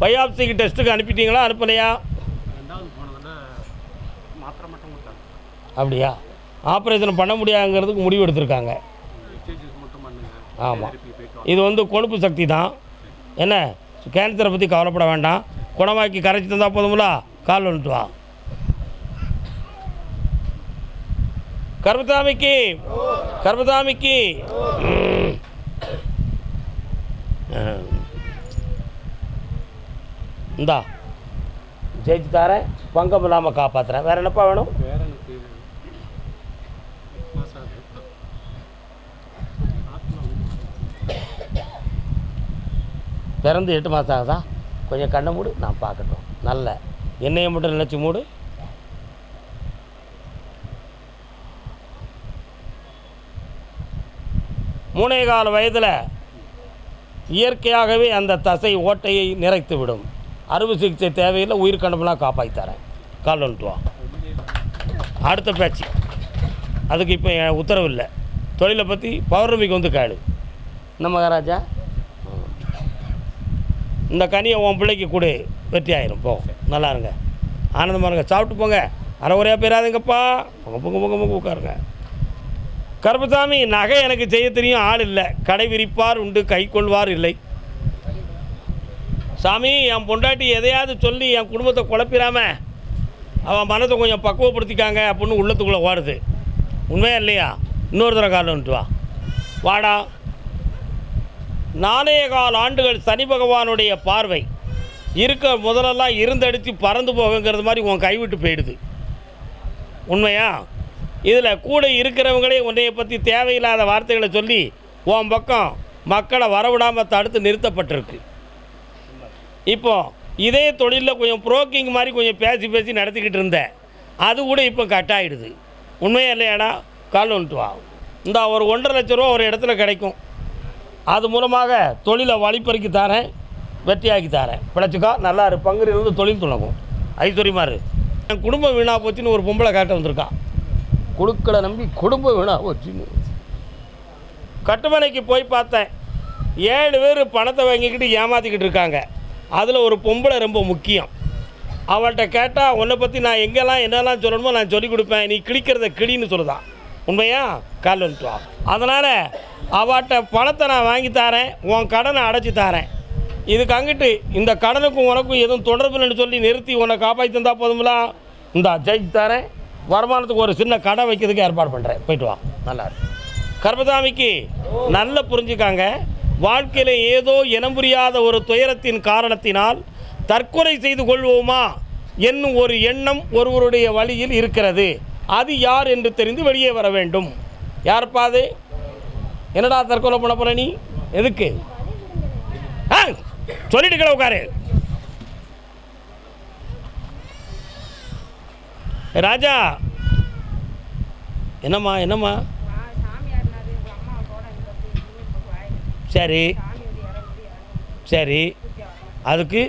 பயாப்சிக்கு டெஸ்ட்டுக்கு அனுப்பிட்டீங்களா அனுப்பலையா? ரெண்டாவது போனதில் மாத்திரை மட்டும் கொடுத்தாங்க. அப்படியா? ஆப்ரேஷன் பண்ண முடியாங்கிறதுக்கு முடிவு எடுத்திருக்காங்க. ஆமாம் இது வந்து கொழுப்பு சக்தி தான். என்ன? கேன்சரை பற்றி கவலைப்பட வேண்டாம். குணமாக்கி கரைச்சி தந்தால் போதும்ல? கால் வந்துட்டு வா. கர்மசாமிக்கு ம். ஆ. இந்தா. ஜெயிச்சு தரேன் பங்கம் இல்லாமல் காப்பாற்றுறேன் வேறு என்னப்பா வேணும் பிறந்து எட்டு மாதம் ஆகுதா? கொஞ்சம் கண்ணை மூடு. நான் பார்க்கட்டும். நல்ல. என்னையை மட்டும் நினச்சி மூடு. மூணே கால வயதில் இயற்கையாகவே அந்த தசை ஓட்டையை நிறைத்து விடும் அறுவை சிகிச்சை தேவையில்லை உயிர் கண்டமெல்லாம் காப்பாற்றி தரேன். கால் வந்துட்டு அடுத்த பேச்சு. அதுக்கு இப்போ என் உத்தரவு இல்லை. தொழிலை பற்றி பௌர்ணமிக்கு வந்து கேளு. என்ன மகாராஜா? இந்த கனியை உன் பிள்ளைக்கு கொடு. வெற்றி ஆயிரும். போ. நல்லா இருங்க. ஆனந்தமாக இருங்க. சாப்பிட்டு போங்க. அரை போயிடாதுங்கப்பா பொங்க பொங்க பொங்க பொங்க உட்காருங்க. கருப்பசாமி நகை எனக்கு செய்ய தெரியும். ஆள் இல்லை. கடை விரிப்பார் உண்டு கை கொள்வார் இல்லை. சாமி என் பொண்டாட்டி எதையாவது சொல்லி என் குடும்பத்தை குழப்பிடாம அவன் மனத்தை கொஞ்சம் பக்குவப்படுத்திக்காங்க அப்படின்னு உள்ளத்துக்குள்ளே ஓடுது. உண்மையா இல்லையா? இன்னொரு தடவை காலம் வந்துட்டு வா. வாடா. நாளைய கால் ஆண்டுகள் சனி பகவானுடைய பார்வை. இருக்க முதலெல்லாம் இருந்தடித்து பறந்து போகுங்கிறது மாதிரி உன் கைவிட்டு போயிடுது. உண்மையா? இதில் கூட இருக்கிறவங்களே உன்னைய பற்றி தேவையில்லாத வார்த்தைகளை சொல்லி உன் பக்கம் மக்களை வரவிடாமல் தடுத்து நிறுத்தப்பட்டிருக்கு. இப்போ இதே தொழிலில் கொஞ்சம் புரோக்கிங் மாதிரி கொஞ்சம் பேசி பேசி நடத்திக்கிட்டு இருந்தேன். அது கூட இப்போ கட் ஆகிடுது உண்மையாக இல்லையாடா? கால் வந்துட்டு வா. இந்த ஒரு ஒன்றரை லட்ச ரூபா ஒரு இடத்துல கிடைக்கும். அது மூலமாக தொழிலை வழிப்பறிக்கு தரேன் வெற்றியாக்கி தரேன். பிழைச்சிக்கா நல்லா இரு. பங்கு இருந்து தொழில் தொடங்கும் ஐஸ்வர்யமா என் குடும்பம் வீணா போச்சுன்னு ஒரு பொம்பளை காட்ட வந்திருக்கா. குழுக்களை நம்பி குடும்பம் வீணா போச்சுன்னு. கட்டுமனைக்கு போய் பார்த்தேன். ஏழு பேர் பணத்தை வாங்கிக்கிட்டு ஏமாற்றிக்கிட்டு இருக்காங்க. அதில் ஒரு பொம்பளை ரொம்ப முக்கியம். அவள்கிட்ட கேட்டால் உன்னை பற்றி நான் எங்கெல்லாம் என்னெல்லாம் சொல்லணுமோ நான் சொல்லிக் கொடுப்பேன். நீ கிழிக்கிறத கிளின்னு சொல்லுதான் உண்மையா? கால் வந்துட்டு அதனால் அவட்ட பணத்தை நான் வாங்கி தரேன். உன் கடனை அடைச்சி தரேன். இதுக்கு அங்கிட்டு இந்த கடனுக்கும் உனக்கும் எதுவும் தொடர்பு இல்லைன்னு சொல்லி நிறுத்தி உன்னை காப்பாற்றி தந்தால் போதுங்களா இந்த ஜெயிச்சு தரேன். வருமானத்துக்கு ஒரு சின்ன கடை வைக்கிறதுக்கு ஏற்பாடு பண்ணுறேன் போயிட்டு வா. நல்லா இருக்கு நல்லா புரிஞ்சுக்காங்க. வாழ்க்கையில் ஏதோ இனம் புரியாத ஒரு துயரத்தின் காரணத்தினால் தற்கொலை செய்து கொள்வோமா என்னும் ஒரு எண்ணம் ஒருவருடைய வழியில் இருக்கிறது. அது யார் என்று தெரிந்து வெளியே வர வேண்டும். யார்ப்பா அது? என்னடா தற்கொலை பண்ண போற நீ? எதுக்கு? ஆ சொல்லிட்டு கிட உட்காரு. ராஜா. என்னம்மா என்னம்மா? சரி. சரி. அதுக்கு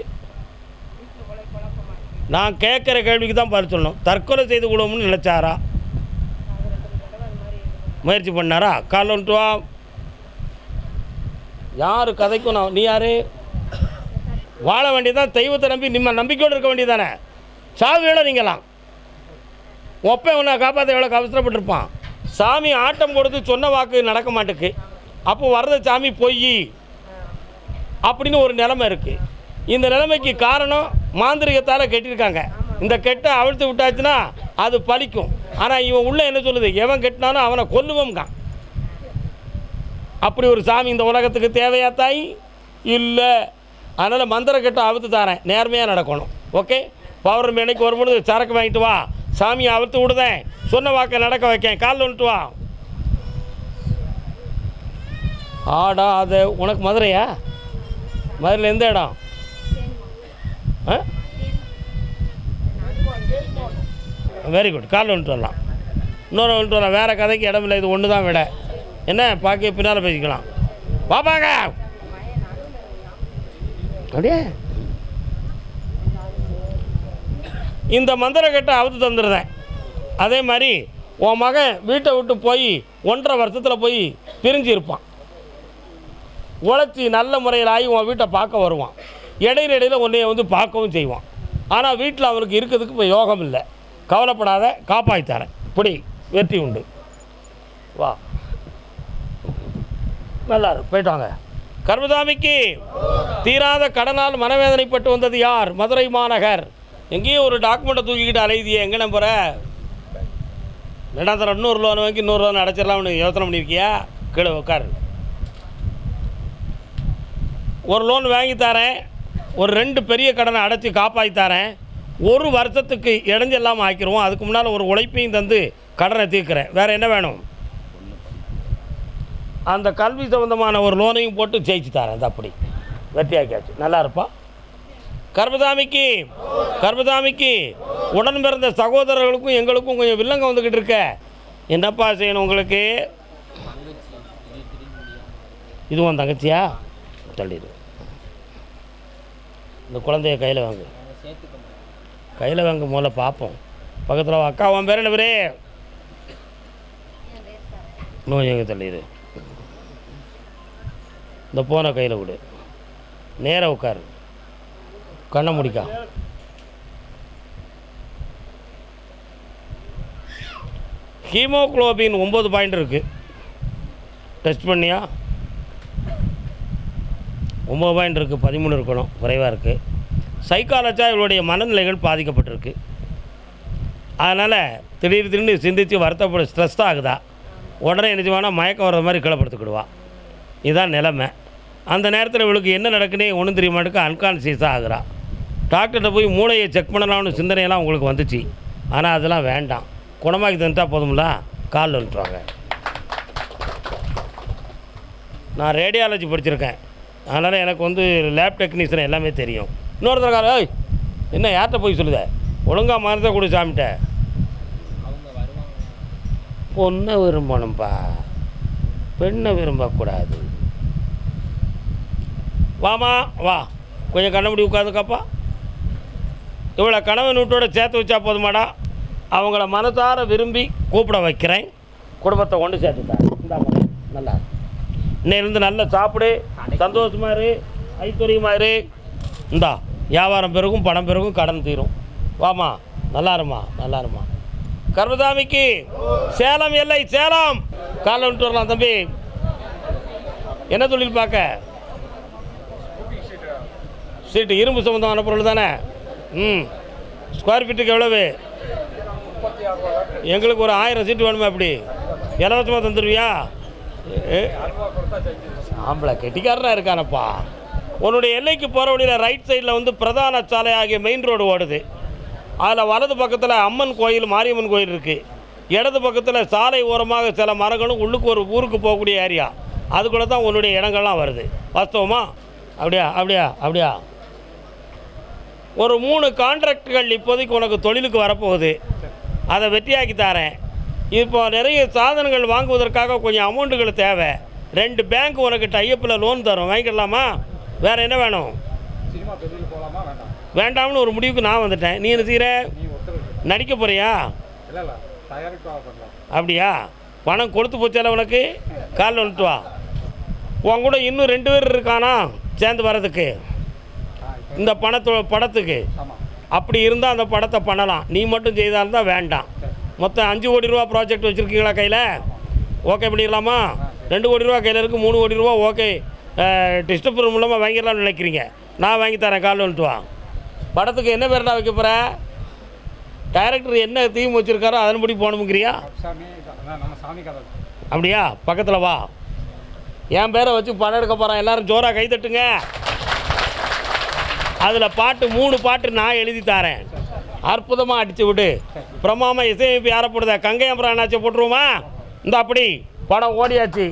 நான் கேட்குற கேள்விக்கு தான் பதில் சொல்லணும். தற்கொலை செய்து கொள்வோம்னு நினச்சாரா? முயற்சி பண்ணாரா? காலைல வந்துட்டு வா. யார் கதைக்கும் நான் நீ யார்? வாழ வேண்டியதான் தெய்வத்தை நம்பி நிம்ம நம்பிக்கையோடு இருக்க வேண்டியதானே சாவு எவ்வளோ நீங்களாம்? ஒப்பன் உன்னை காப்பாற்ற எவ்வளோ அவசரப்பட்டிருப்பான் சாமி ஆட்டம் கொடுத்து சொன்ன வாக்கு நடக்க மாட்டேக்கு. அப்போ வர்றது சாமி பொய். அப்படின்னு ஒரு நிலைமை இருக்குது இந்த நிலைமைக்கு காரணம் மாந்திரிகத்தால் கட்டியிருக்காங்க இந்த கெட்டை அவிழ்த்து விட்டாச்சுன்னா அது பலிக்கும் ஆனால் இவன் உள்ள என்ன சொல்லுது? எவன் கெட்டினாலும் அவனை கொல்லுவோம்கான் அப்படி ஒரு சாமி இந்த உலகத்துக்கு தேவையா தாய்? இல்லை. அதனால் மந்திர கெட்ட அவுத்து தரேன். நேர்மையாக நடக்கணும். ஓகே? பௌர்ணமி அன்னைக்கு வரும்பொழுது சரக்கு வாங்கிட்டு வா. சாமியை அவுத்து விடுதேன். சொன்ன வாக்கை நடக்க வைக்கேன். காலில் வந்துட்டு வா. ஆடா அது உனக்கு மதுரையா? மதுரையில் எந்த இடம்? ஆ? வெரி குட் காலில் வந்துட்டு வரலாம். இன்னொரு வந்துட்டு வரலாம். வேறு கதைக்கு இடம் இல்லை. இது ஒன்று தான் விட. என்ன? பார்க்க பின்னால் பேசிக்கலாம். பாப்பாங்க அப்படியே. இந்த மந்திரக்கட்டை அவுத்து தந்துடுறேன். அதே மாதிரி உன் மகன் வீட்டை விட்டு போய் ஒன்றரை வருஷத்தில் போய் பிரிஞ்சு இருப்பான் உழைச்சி நல்ல முறையில் ஆகி உன் வீட்டை பார்க்க வருவான். இடையில இடையில உன்னைய வந்து பார்க்கவும் செய்வான். ஆனால் வீட்டில் அவனுக்கு இருக்கிறதுக்கு இப்போ யோகம் இல்லை. கவலைப்படாத காப்பாற்றித்தரேன் இப்படி வெற்றி உண்டு. வா. நல்லா இருக்கு போயிட்டு வாங்க. கர்மதாமிக்கு தீராத கடனால் மனவேதனைப்பட்டு வந்தது யார்? மதுரை மாநகர். எங்கேயும் ஒரு டாக்குமெண்ட்டை தூக்கிக்கிட்டு அலைதியே எங்கே நம்புற? ரெண்டாம் தரம் இன்னொரு லோன் வாங்கி இன்னொரு லோன் அடைச்சிடலாம்னு யோசனை பண்ணியிருக்கியா? கீழே உட்காரு ஒரு லோன் வாங்கி தரேன். ஒரு ரெண்டு பெரிய கடனை அடைச்சி காப்பாற்றி தரேன். ஒரு வருஷத்துக்கு இடைஞ்செல்லாமல் ஆக்கிடுவோம் அதுக்கு முன்னால் ஒரு உழைப்பையும் தந்து கடனை தீர்க்கிறேன். வேறு என்ன வேணும்? அந்த கல்வி சம்பந்தமான ஒரு லோனையும் போட்டு ஜெயிச்சு தரேன். அது அப்படி. வெற்றியாக்கியாச்சு நல்லா இருப்பா? கர்மதாமிக்கு கர்மதாமிக்கு உடன் பிறந்த சகோதரர்களுக்கும் எங்களுக்கும் கொஞ்சம் வில்லங்க வந்துக்கிட்டு இருக்க. என்னப்பா செய்யணும் உங்களுக்கு? இதுவும் தங்கச்சியா? தள்ளிடு. இந்த குழந்தைய கையில் வாங்கு. கையில் வாங்க முதல்ல பார்ப்போம் பக்கத்தில் அக்கா உன் பேர் என்ன பேரு? நோய் எங்கே தள்ளிடு. இந்த போனை கையில் விடு. நேராக உட்காரு. கண்ணை முடிக்கா. ஹீமோக்ளோபின் ஒம்பது பாயிண்ட் இருக்குது டெஸ்ட் பண்ணியா? ஒம்பது பாயிண்ட் இருக்குது பதிமூணு இருக்கணும் குறைவாக இருக்குது சைக்காலஜாக இவளுடைய மனநிலைகள் பாதிக்கப்பட்டிருக்கு. அதனால் திடீர் திடீர்னு சிந்தித்து வருத்தப்பட ஸ்ட்ரெஸ் ஆகுதா? உடனே நிஜமான மயக்கம் வர்ற மாதிரி கிளப்படுத்துக்கிடுவா இதுதான் நிலைமை. அந்த நேரத்தில் இவளுக்கு என்ன நடக்குன்னே ஒன்றும் தெரிய மாட்டேக்கு அன்கான்சியஸாக ஆகுறா. டாக்டர்கிட்ட போய் மூளையை செக் பண்ணலாம்னு சிந்தனையெல்லாம் உங்களுக்கு வந்துச்சு. ஆனால் அதெல்லாம் வேண்டாம். குணமாக்கி தந்துட்டா போதும்ல? காலில் வந்துட்டுவாங்க நான் ரேடியாலஜி படிச்சிருக்கேன். அதனால் எனக்கு வந்து லேப் டெக்னீஷியன் எல்லாமே தெரியும். இன்னொருத்தருக்கார ஏய் என்ன யார்கிட்ட போய் சொல்லுத? ஒழுங்காக மறந்த கொடு சாமிட்ட. பொண்ணை விரும்பணும்ப்பா பெண்ணை விரும்பக்கூடாது. வாமா வா. கொஞ்சம் கண்ணபடி உட்காந்துக்கப்பா. இவ்வளோ கணவன் வீட்டோட சேர்த்து வச்சா போதுமாடா. அவங்கள மனதார விரும்பி கூப்பிட வைக்கிறேன். குடும்பத்தை கொண்டு சேர்த்துட்டா. இந்தாம்மா நல்லா இன்னையிலேருந்து நல்லா சாப்பிடு. சந்தோஷமா இரு. ஐஸ்வர்யமா இரு. இந்தா வியாபாரம் பிறகும் பணம் பிறகும் கடன் தீரும். வாமா நல்லா இருமா நல்லா இருமா கர்மதாமிக்கு சேலம் எல்லை சேலம். காலைல விட்டு வரலாம் தம்பி. என்ன தொழில் பார்க்க? சீட்டு இரும்பு சம்மந்தமான பொருள் தானே? ம். ஸ்கொயர் ஃபீட்டுக்கு எவ்வளவு? எங்களுக்கு ஒரு ஆயிரம் சீட்டு வேணுமா அப்படி இலவசமாக தந்துடுவியா ஆம்பளை கெட்டிக்காரனாக இருக்கானப்பா. உன்னுடைய எல்லைக்கு போகிற வழியில் ரைட் சைடில் வந்து பிரதான சாலை ஆகிய மெயின் ரோடு ஓடுது. அதில் வலது பக்கத்தில் அம்மன் கோயில் மாரியம்மன் கோயில் இருக்குது இடது பக்கத்தில் சாலை ஓரமாக சில மரங்களும் உள்ளுக்கு ஒரு ஊருக்கு போகக்கூடிய ஏரியா அதுக்குள்ளே தான் உன்னுடைய இடங்கள்லாம் வருது. வாஸ்தவமா? அப்படியா அப்படியா அப்படியா? ஒரு மூணு கான்ட்ராக்டுகள் இப்போதைக்கு உனக்கு தொழிலுக்கு வரப்போகுது. அதை வெற்றியாக்கி தரேன். இப்போ நிறைய சாதனங்கள் வாங்குவதற்காக கொஞ்சம் அமௌண்ட்டுகள் தேவை. ரெண்டு பேங்க் உனக்கு டைப்பில் லோன் தரும். வாங்கிக்கலாமா? வேறு என்ன வேணும்? வேண்டாம்னு ஒரு முடிவுக்கு நான் வந்துட்டேன். நீ என்ன செய்கிற நடிக்க போறியா? அப்படியா? பணம் கொடுத்து போச்சால உனக்கு? காலில் வந்துட்டு வா. உன் கூட இன்னும் ரெண்டு பேர் இருக்கானா? சேர்ந்து வர்றதுக்கு. இந்த பணத்தோ படத்துக்கு. அப்படி இருந்தால் அந்த படத்தை பண்ணலாம். நீ மட்டும் செய்தால் தான் வேண்டாம் மொத்தம் அஞ்சு கோடி ரூபா ப்ராஜெக்ட் வச்சுருக்கீங்களா கையில்? ஓகே பண்ணிடலாமா? ரெண்டு கோடி ரூபா கையில் இருக்குது மூணு கோடி ரூபா ஓகே டிஸ்டர்பர் மூலமாக வாங்கிடலாம்னு நினைக்கிறீங்க. நான் வாங்கி தரேன் காலில் வந்துட்டு வா. படத்துக்கு என்ன பேர்டா வைக்க போகிற டைரக்டர் என்ன தீம் வச்சுருக்காரோ அதன்படி போகணுங்கிறியா அப்படியா? பக்கத்தில் வா. என் பேரை வச்சு படம் எடுக்க போகிறான் எல்லாரும் ஜோராக கை தட்டுங்க. அதில் பாட்டு மூணு பாட்டு நான் எழுதி தரேன். அற்புதமாக அடித்து விடு. பிரமாம இசையமைப்பு யாரை போடுதா? கங்கையம் கங்கையம்பரானாச்சை போட்டுருவோமா? இந்த அப்படி. படம் ஓடியாச்சு.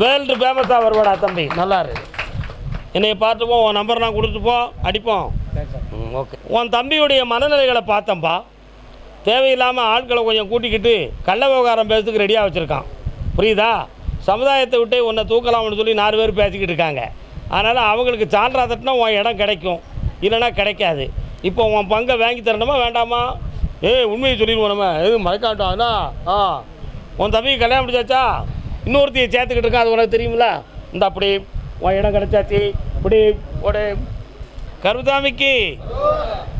வேர்ல்டு ஃபேமஸாக வருவாடா தம்பி. நல்லா இரு என்னை பார்த்துப்போம் உன் நம்பர் நான் கொடுத்துப்போம் அடிப்போம். ஓகே உன் தம்பியுடைய மனநிலைகளை பார்த்தம்பா. தேவையில்லாமல் ஆட்களை கொஞ்சம் கூட்டிக்கிட்டு கள்ள விவகாரம் பேசுறதுக்கு ரெடியாக வச்சுருக்கான். புரியுதா? சமுதாயத்தை விட்டே உன்னை தூக்கலாம்னு சொல்லி நாலு பேர் பேசிக்கிட்டு இருக்காங்க. அதனால் அவங்களுக்கு சான்றா தட்டினா உன் இடம் கிடைக்கும். இல்லைன்னா கிடைக்காது. இப்போ உன் பங்கை வாங்கி தரணுமா வேண்டாமா? ஏய் உண்மையை சொல்லிடுவோம் நம்ம. எதுவும் மறக்காட்டோம் அண்ணா? ஆ. உன் தம்பிக்கு கல்யாணம் முடிச்சாச்சா இன்னொருத்தையை சேர்த்துக்கிட்டு இருக்கான் அது உனக்கு தெரியுமில இந்த அப்படி உன் இடம் கிடைச்சாச்சு. இப்படி ஒரு கருதாமிக்கு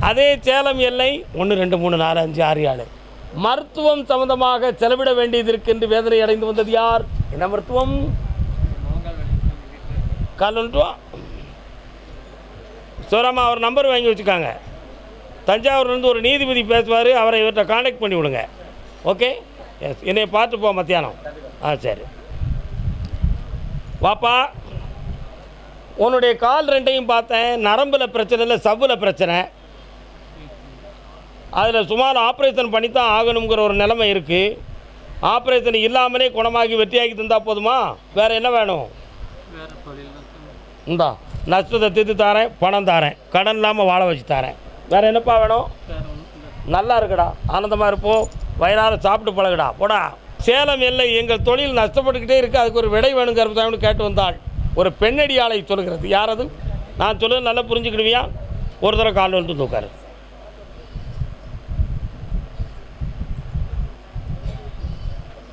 அதே சேலம் எல்லை ஒன்று ரெண்டு மூணு நாலு அஞ்சு ஆறு ஏழு. மருத்துவம் சம்பந்தமாக செலவிட வேண்டியது இருக்கு என்று வேதனை அடைந்து வந்தது யார்? என்ன மருத்துவம்? கால் வந்துட்டு வா சிவராமா அவர் நம்பர் வாங்கி வச்சுக்காங்க. தஞ்சாவூர்லேருந்து ஒரு நீதிபதி பேசுவார் அவரை இவர்கிட்ட காண்டாக்ட் பண்ணி விடுங்க. ஓகே எஸ் என்னை பார்த்து போ மத்தியானம். ஆ சரி. வாப்பா. உன்னுடைய கால் ரெண்டையும் பார்த்தேன். நரம்பில் பிரச்சனை இல்லை சவ்வில் பிரச்சனை. அதில் சுமார் ஆப்ரேஷன் பண்ணி தான் ஆகணுங்கிற ஒரு நிலைமை இருக்குது ஆப்ரேஷன் இல்லாமலே குணமாகி வெற்றியாக்கி தந்தால் போதுமா? வேறு என்ன வேணும்? இந்தா நஷ்டத்தை தீர்த்து தாரேன் பணம் தாரேன். கடன் இல்லாமல் வாழ வச்சு தாரேன். வேறு என்னப்பா வேணும்? நல்லா இருக்குடா. ஆனந்தமாக இருப்போம். வயிறார சாப்பிட்டு பழகுடா. போடா. சேலம் எல்லை எங்கள் தொழில் நஷ்டப்பட்டுக்கிட்டே இருக்குது அதுக்கு ஒரு விடை வேணும் கருப்பசாமின்னு கேட்டு வந்தாள். ஒரு பெண்ணடியாளை சொல்கிறது யார் அது? நான் சொல்லுறது நல்லா புரிஞ்சுக்கிடுவியா? ஒரு தடவை கால் வந்து தூக்காரு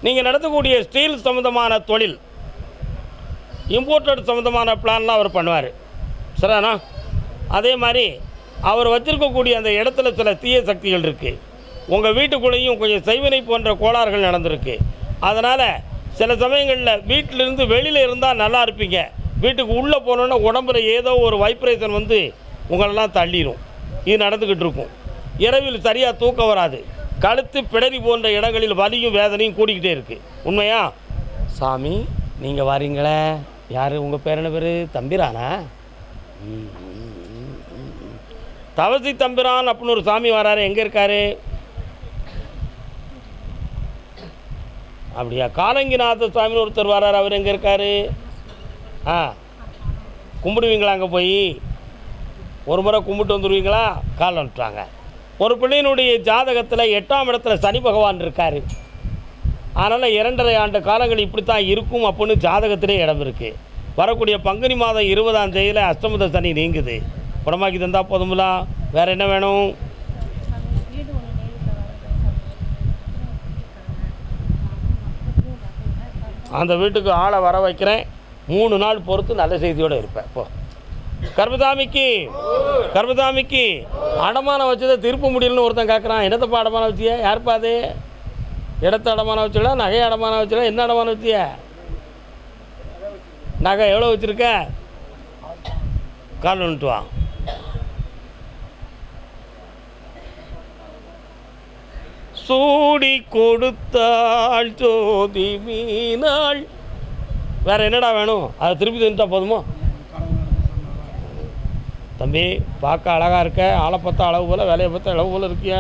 நீங்கள் நடத்தக்கூடிய ஸ்டீல் சம்மந்தமான தொழில் இம்போர்ட்டட் சம்மந்தமான பிளான்லாம் அவர் பண்ணுவார். சரிண்ணா அதே மாதிரி அவர் வச்சிருக்கக்கூடிய அந்த இடத்துல சில தீய சக்திகள் இருக்குது உங்கள் வீட்டுக்குள்ளேயும் கொஞ்சம் செய்வினை போன்ற கோளாறுகள் நடந்திருக்கு. அதனால் சில சமயங்களில் வீட்டிலிருந்து வெளியில் இருந்தால் நல்லா இருப்பீங்க. வீட்டுக்கு உள்ளே போனோன்னா உடம்புல ஏதோ ஒரு வைப்ரேஷன் வந்து உங்களெல்லாம் தள்ளிடும் இது நடந்துக்கிட்டு இருக்கும். இரவில் சரியாக தூக்கம் வராது. கழுத்து பிடரி போன்ற இடங்களில் வலியும் வேதனையும் கூடிக்கிட்டே இருக்குது உண்மையா? சாமி நீங்கள் வரீங்களே. யார் உங்கள் பேர் என்ன பேர்? தம்பிரானா? தவசி தம்பிரான் அப்படின்னு ஒரு சாமி வராரு. எங்கே இருக்காரு? அப்படியா? காலங்கிநாத சுவாமின்னு ஒருத்தர் வராரு. அவர் எங்கே இருக்காரு? ஆ கும்பிடுவீங்களா அங்கே போய்? ஒரு முறை கும்பிட்டு வந்துடுவீங்களா? கால் வந்துட்டாங்க. ஒரு பிள்ளையினுடைய ஜாதகத்தில் எட்டாம் இடத்துல சனி பகவான் இருக்கார். அதனால் இரண்டரை ஆண்டு காலங்கள் இப்படி தான் இருக்கும் அப்படின்னு ஜாதகத்திலே இடம் இருக்குது வரக்கூடிய பங்குனி மாதம் இருபதாம் தேதியில் அஷ்டமத சனி நீங்குது. குணமாக்கி தந்தால் போதுமில்லா வேறு என்ன வேணும்? அந்த வீட்டுக்கு ஆளை வர வைக்கிறேன். மூணு நாள் பொறுத்து நல்ல செய்தியோடு இருப்பேன் இப்போ கர்மதாமிக்கு கர்மதாமிக்கு அடமானம் வச்சதை திருப்ப முடியலன்னு ஒருத்தன் கேட்குறான் என்னத்தப்பா அடமானம் வச்சியா? யாருப்பா அது? இடத்த அடமானம் வச்சுடா நகை அடமானம் வச்சுடா என்ன அடமானம் வச்சியா? நகை எவ்வளோ வச்சுருக்க? கால் ஒன்று வா. சூடி கொடுத்தாள் ஜோதி மீனாள் வேறு என்னடா வேணும்? அதை திருப்பி தந்துட்டா போதுமா? தம்பி பார்க்க அழகாக இருக்க. ஆளை பார்த்தா அளவு போல் வேலையை பார்த்தா அளவு போல் இருக்கிய.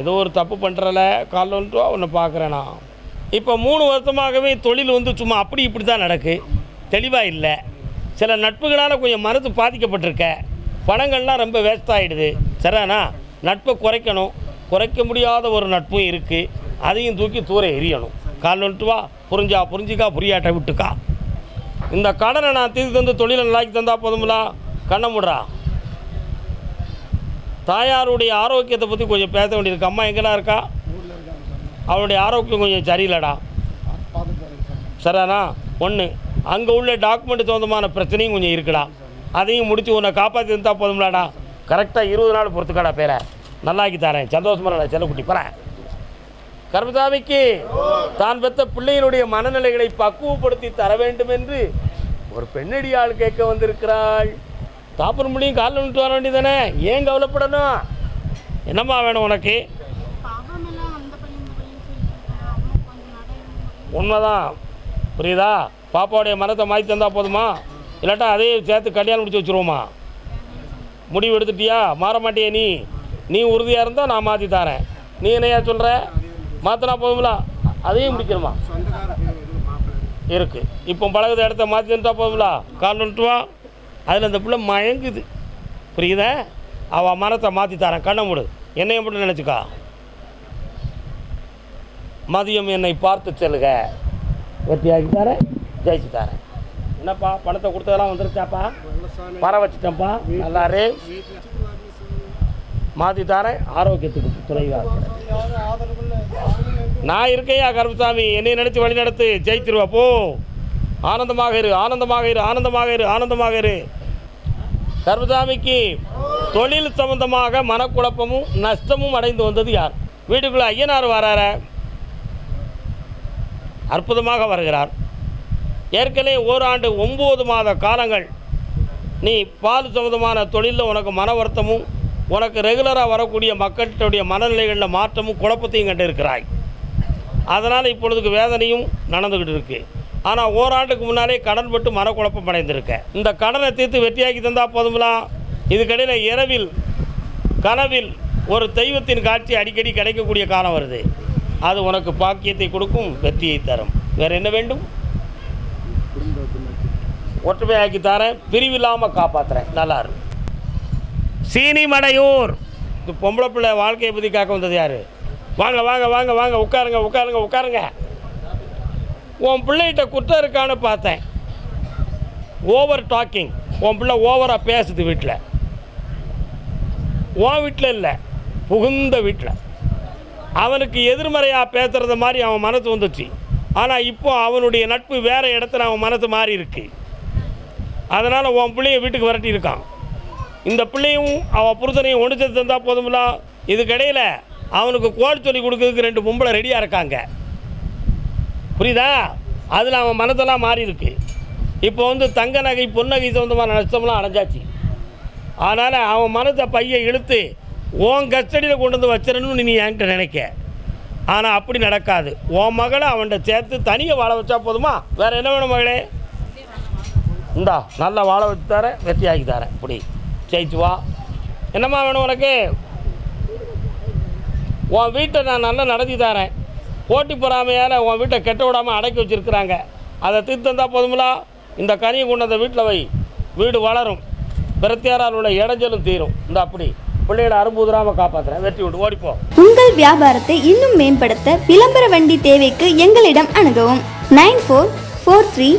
ஏதோ ஒரு தப்பு பண்ணுறல கால் வந்துட்டு உன்னை பார்க்குறேன் நான். இப்போ மூணு வருஷமாகவே தொழில் வந்து சும்மா அப்படி இப்படி தான் நடக்கு. தெளிவாக இல்லை சில நட்புகளால் கொஞ்சம் மனது பாதிக்கப்பட்டிருக்க. பணங்கள்லாம் ரொம்ப வேஸ்ட் ஆகிடுது சரிண்ணா நட்பை குறைக்கணும். குறைக்க முடியாத ஒரு நட்பும் இருக்குது அதையும் தூக்கி தூர எரியணும் கால் வந்துட்டு வா. புரிஞ்சா புரிஞ்சிக்கா புரியாட்ட விட்டுக்கா. இந்த கடனை நான் தீர்த்து தந்து தொழிலை நல்லாக்கி தந்தால் போதுங்களா கண்ணை முடுறா. தாயாருடைய ஆரோக்கியத்தை பற்றி கொஞ்சம் பேச வேண்டியிருக்கு. அம்மா எங்கடா இருக்கா? அவளுடைய ஆரோக்கியம் கொஞ்சம் சரியில்லைடா. சரிண்ணா ஒன்று அங்கே உள்ள டாக்குமெண்ட் சம்மந்தமான பிரச்சனையும் கொஞ்சம் இருக்குடா. அதையும் முடித்து உன்னை காப்பாற்றி இருந்தால் போதும்லாடா. கரெக்டாக இருபது நாள் பொறுத்துக்காடா பேரை. நல்லாக்கி தரேன். சந்தோஷமாக செல்லக்குட்டி. போகிறேன் கர்மசாமிக்கு தான் பெற்ற பிள்ளையினுடைய மனநிலைகளை பக்குவப்படுத்தி தர வேண்டும் என்று ஒரு பெண்ணடியாள் கேட்க வந்திருக்கிறாள். தாப்பர் முடியும் காலில் விட்டு வர வேண்டியதானே ஏன் கவலைப்படணும்? என்னம்மா வேணும் உனக்கு? உண்மைதான். புரியுதா? பாப்பாவுடைய மனத்தை மாற்றி தந்தால் போதுமா? இல்லாட்டா அதையும் சேர்த்து கல்யாணம் முடிச்சு வச்சுருவோமா? முடிவு எடுத்துட்டியா? மாற மாட்டியே நீ. நீ உறுதியாக இருந்தால் நான் மாற்றி தரேன். நீ என்னையா சொல்கிற மாற்றினா போதுங்களா அதையும் முடிக்கணுமா? இருக்குது இப்போ பழகுத இடத்த மாற்றி தந்துட்டா போதுங்களா கால் வா. அதில் அந்த பிள்ளை மயங்குது. புரியுதா? அவள் மனத்தை மாற்றி தரேன். கண்ணை மூடு. என்னையை மட்டும் நினச்சிக்கா. மதியம் என்னை பார்த்து செல்லுக. வெற்றியாக்கி தரேன். ஜெயிச்சு தரேன் என்னப்பா பணத்தை கொடுத்ததெல்லாம் வந்துருச்சாப்பா? வர வச்சுட்டேன்ப்பா. நல்லாரு. மாற்றி தாரேன் ஆரோக்கியத்துக்கு துணைவாக நான் இருக்கையா கருப்புசாமி? என்னை நினச்சி வழி நடத்து. ஜெயிச்சிருவா போ. ஆனந்தமாக இரு ஆனந்தமாக இரு ஆனந்தமாக இரு ஆனந்தமாக இரு. கருப்புசாமிக்கு தொழில் சம்பந்தமாக மனக்குழப்பமும் நஷ்டமும் அடைந்து வந்தது யார்? வீட்டுக்குள்ளே ஐயனார் வராற அற்புதமாக வருகிறார். ஏற்கனவே ஓராண்டு ஒம்பது மாத காலங்கள் நீ பால் சம்மந்தமான தொழிலில் உனக்கு மன வருத்தமும் உனக்கு ரெகுலராக வரக்கூடிய மக்களுடைய மனநிலைகளில் மாற்றமும் குழப்பத்தையும் கண்டிருக்கிறாய். அதனால் இப்பொழுதுக்கு வேதனையும் நடந்துக்கிட்டு இருக்கு. ஆனால் ஓராண்டுக்கு முன்னாலே கடன் பட்டு மனக்குழப்பம் அடைந்திருக்க. இந்த கடனை தீர்த்து வெற்றியாக்கி தந்தால் போதும்லாம் இதுக்கடையில் இரவில் கனவில் ஒரு தெய்வத்தின் காட்சி அடிக்கடி கிடைக்கக்கூடிய காலம் வருது. அது உனக்கு பாக்கியத்தை கொடுக்கும் வெற்றியை தரும். வேறு என்ன வேண்டும்? ஒற்றுமையாக்கி தரேன் பிரிவில்லாமல் காப்பாற்றுறேன் நல்லா இருக்கு இந்த பொம்பளை பிள்ளை வாழ்க்கையை பற்றி காக்க வந்தது யார்? வாங்க வாங்க வாங்க வாங்க உட்காருங்க உட்காருங்க உட்காருங்க. உன் பிள்ளைகிட்ட குற்றம் இருக்கான்னு பார்த்தேன். ஓவர் டாக்கிங் உன் பிள்ளை ஓவராக பேசுது வீட்டில் உன் வீட்டில் இல்லை புகுந்த வீட்டில் அவனுக்கு எதிர்மறையாக பேசுகிறது மாதிரி அவன் மனசு வந்துச்சு. ஆனால் இப்போ அவனுடைய நட்பு வேறு இடத்துல அவன் மனசு மாறி இருக்குது அதனால் உன் பிள்ளைய வீட்டுக்கு விரட்டி இருக்கான் இந்த பிள்ளையும் அவன் புருஷனையும் ஒன்று சேர்த்து தந்தால் போதுமில்ல இதுக்கிடையில் அவனுக்கு கோல் சொல்லி கொடுக்கறதுக்கு ரெண்டு பொம்பளை ரெடியாக இருக்காங்க. புரியுதா? அதில் அவன் மனதெல்லாம் மாறி இருக்கு இப்போ வந்து தங்க நகை பொன்னகை சம்மந்தமான நஷ்டம்லாம் அடைஞ்சாச்சு. அதனால் அவன் மனத்தை பையை இழுத்து உன் கஸ்டடியில் கொண்டு வந்து வச்சிடணும்னு நீ என்கிட்ட நினைக்க. ஆனால் அப்படி நடக்காது. உன் மகளை அவன்கிட்ட சேர்த்து தனியாக வாழ வச்சா போதுமா? வேறு என்ன வேணும் மகளே? இந்தா நல்லா வாழ வச்சு தரேன் வெற்றியாக்கி தரேன். இப்படி. ஜெயிச்சு வா. என்னம்மா வேணும் உனக்கு? உன் வீட்டை நான் நல்லா நடத்தி தரேன். போட்டி பொறாமையால் உன் வீட்டை கெட்ட விடாமல் அடக்கி வச்சுருக்குறாங்க. அதை தீர்த்து தந்தால் இந்த கனியை கொண்டு அந்த வீட்டில் வை. வீடு வளரும். பிரத்தியாரால் உள்ள இடைஞ்சலும் தீரும். இந்த அப்படி. பிள்ளைகளை அரும்புதுராமல் காப்பாற்றுறேன் வெற்றி விட்டு ஓடிப்போம் உங்கள் வியாபாரத்தை இன்னும் மேம்படுத்த விளம்பர வண்டி தேவைக்கு எங்களிடம் அணுகவும். Nine four four three